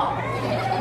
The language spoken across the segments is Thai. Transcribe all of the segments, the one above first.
ハハハハ!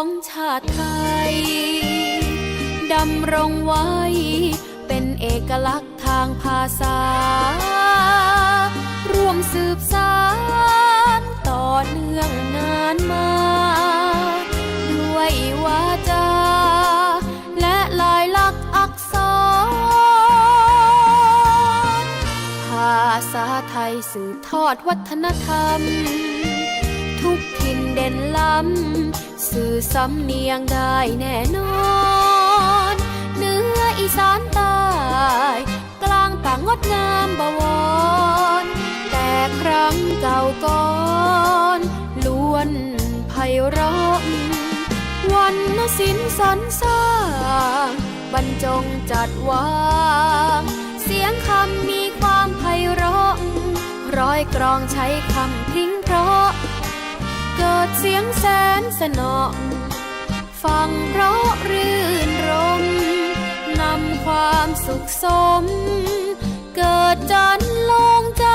ของชาติไทย ดำรงไว้ เป็นเอกลักษณ์ทางภาษา ร่วมสืบสานต่อเนื่องนานมา ด้วยวาจา และลายลักษณ์อักษร ภาษาไทยสืบทอดวัฒนธรรม ทุกถิ่นเด่นล้ำ สื่อสำเนียงได้แน่นอนเหนืออีสานใต้กลางต่างงดงามบวร แต่ครั้งเก่าก่อนล้วนไพเราะวันนศิลป์สรรสร้างบรรจงจัดวาง เสียงคำมีความไพเราะร้อยกรองใช้คำพริ้งเพราะ กิดเสียงแสนสนอฟังเพราะรื่นรมนำความสุขสม เกิดจันลงใจ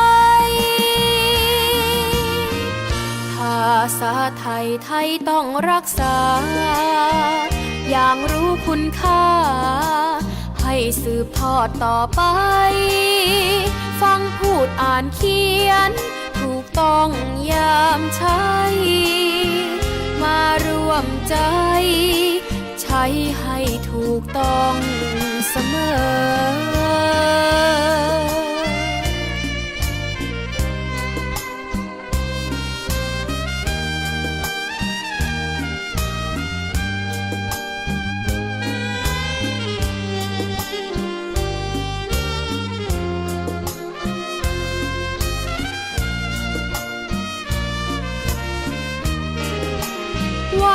ภาษาไทยไทยต้องรักษา อย่างรู้คุณค่า ให้สืบทอดต่อไป ฟังพูดอ่านเขียน ต้องยามใช้ มาร่วมใจ ใช้ให้ถูกต้องเสมอ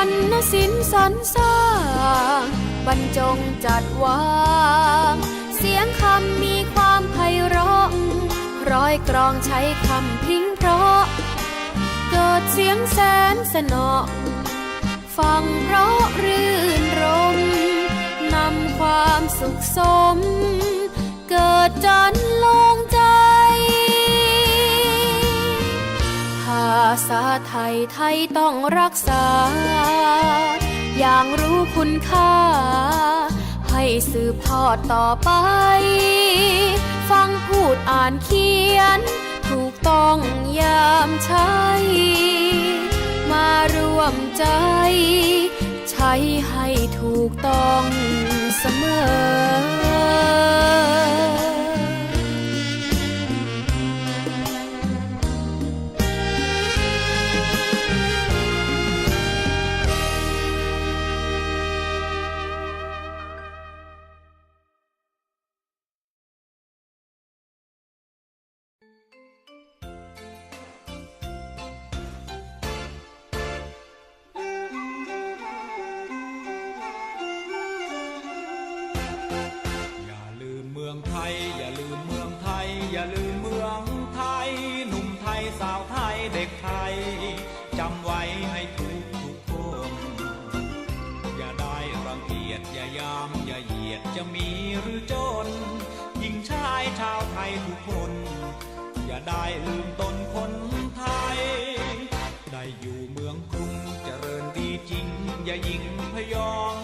ันนศิลป์สรรสร้าง บรรจงจัดวาง เสียงคำมีความไพเราะร้อยกรองใช้คำพิ้งเพราะ เกิดเสียงแสนสนอฟังเพราะรื่นรมนำความสุขสม เกิดจันลงใจาษาไทยไทยต้องรักษา อย่างรู้คุณค่า ให้สืบทอดต่อไป ฟังพูดอ่านเขียน ถูกต้องยามใช้ มาร่วมใจ ใช้ให้ถูกต้องเสมอ อได้ลืมตนคนไทย ได้อยู่เมืองกรุงเจริญดีจริง อย่ายิงพยอง